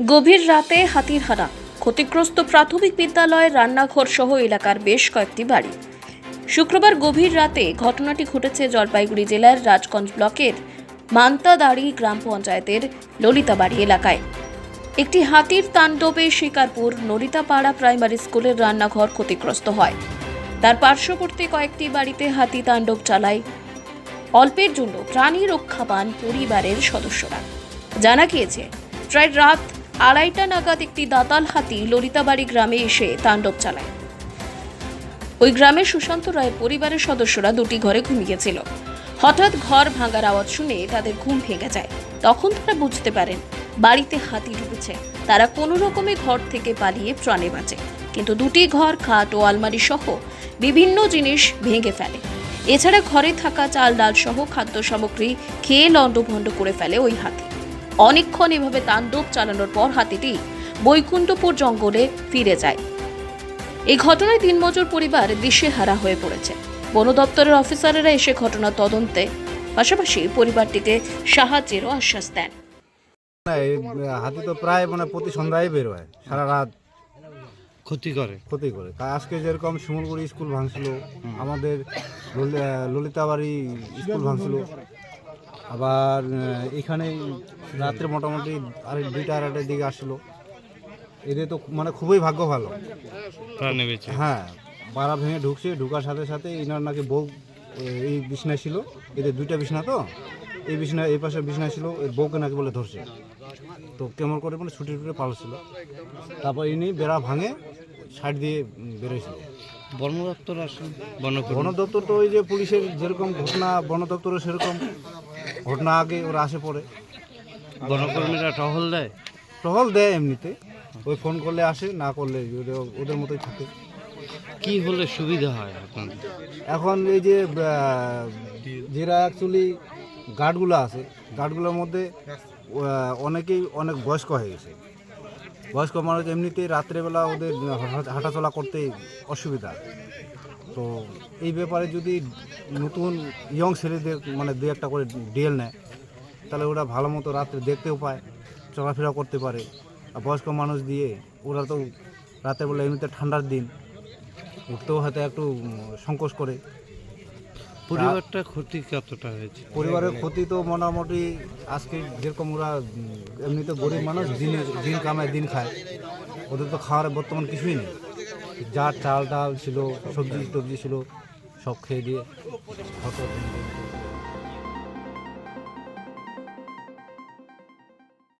গভীর রাতে হাতির হানা ক্ষতিগ্রস্ত প্রাথমিক বিদ্যালয়ের রান্নাঘর সহ এলাকার বেশ কয়েকটি বাড়ি। শুক্রবার গভীর রাতে ঘটনাটি ঘটেছে জলপাইগুড়ি জেলার রাজগঞ্জ ব্লকের মান্তাদাড়ি গ্রাম পঞ্চায়েতের ললিতাবাড়ি এলাকায়। একটি হাতির তাণ্ডবে শিকারপুর নলিতাপাড়া প্রাইমারি স্কুলের রান্নাঘর ক্ষতিগ্রস্ত হয়। তার পার্শ্ববর্তী কয়েকটি বাড়িতে হাতি তাণ্ডব চালায়। অল্পের জন্য প্রাণী রক্ষা পান পরিবারের সদস্যরা। জানা গিয়েছে, প্রায় রাত আড়াইটা নাগাদ একটি দাতাল হাতি ললিতাবাড়ি গ্রামে এসে তাণ্ডব চালায়। ওই গ্রামের সুশান্ত রায়ের পরিবারের সদস্যরা দুটি ঘরে ঘুমিয়েছিল। হঠাৎ ঘর ভাঙার আওয়াজ শুনে তাদের ঘুম ভেঙে যায়। তখন তারা বুঝতে পারেন, বাড়িতে হাতি ঢুকেছে। তারা কোনো রকমে ঘর থেকে পালিয়ে প্রাণে বাঁচে। কিন্তু দুটি ঘর, খাট ও আলমারি সহ বিভিন্ন জিনিস ভেঙে ফেলে। এছাড়া ঘরে থাকা চাল ডাল সহ খাদ্য সামগ্রী খেয়ে লণ্ডভণ্ড করে ফেলে ওই হাতি। অনেকক্ষণ এভাবে তাণ্ডব চালানোর পর হাতিটি বৈকুণ্ঠপুর জঙ্গলে ফিরে যায়। এই ঘটনায় দিনমজুর পরিবার দিশেহারা হয়ে পড়েছে। বন দপ্তরের অফিসারেরা এসে ঘটনা তদন্তে পাশাপাশি পরিবারটিকে সাহায্যেরও আশ্বাস দেন। হাতি তো প্রায় মানে প্রতি সন্ধ্যায় বের হয় সারা রাত। ক্ষতি করে। ক্ষতি করে। তা আজকে যেরকম শিমুলগুড়ি স্কুল ভাঙছিল আমাদের ললিতাবাড়ি স্কুল ভাঙছিল আবার এখানে রাত্রে মোটামুটি আর দুইটা আড়াইটার দিকে আসছিল এদের তো মানে খুবই ভাগ্য ভালো। হ্যাঁ পাড়া ভেঙে ঢুকছে ঢুকার সাথে সাথে এনার নাকি বউ এই বিছনায় ছিল। এদের দুইটা বিছনা তো এই বিছনা এই পাশে বিছনায় ছিল বউকে নাকি বলে ধরছে। তো কেমন করে মানে ছুটি টুটে পালছিল তারপর ইনি বেড়া ভাঙে সাইড দিয়ে বেরোয়ছিল। বন দপ্তর আসেন বন বন দপ্তর তো ওই যে পুলিশের যেরকম ঘটনা বন দপ্তরের সেরকম। ঘটনা আগে ওরা আসে পড়ে বনকর্মীরা টহল দেয়? টহল দেয় এমনিতে। ওই ফোন করলে আসে না করলে ওদের- ওদের মতোই থাকে। কি হলে সুবিধা হয় আপনাদের? এখন এই যে যেরা অ্যাকচুয়ালি গার্ডগুলো আছে গার্ডগুলোর মধ্যে অনেকেই অনেক বয়স্ক হয়ে গেছে। বয়স্ক মানুষ এমনিতেই রাত্রেবেলা ওদের হাঁটাচলা করতে অসুবিধা। তো এই ব্যাপারে যদি নতুন ইয়ং ছেলেদের মানে দু একটা করে ডিএল নেয় তাহলে ওরা ভালো মতো রাত্রে দেখতেও পায় চলাফেরা করতে পারে। আর বয়স্ক মানুষ দিয়ে ওরা তো রাতের বেলা এমনিতে ঠান্ডার দিন উঠতেও হয়তো একটু সংকোচ করে। পরিবারটা ক্ষতি কতটা হয়েছে? পরিবারের ক্ষতি তো মোটামুটি আজকে যেরকম ওরা এমনিতে গরিব মানুষ দিন দিন কামায় দিন খায় ওদের তো খাওয়ার বর্তমান কিছুই নেই। যা চাল ডাল ছিল সবজি টবজি ছিল সব খেয়ে দিয়ে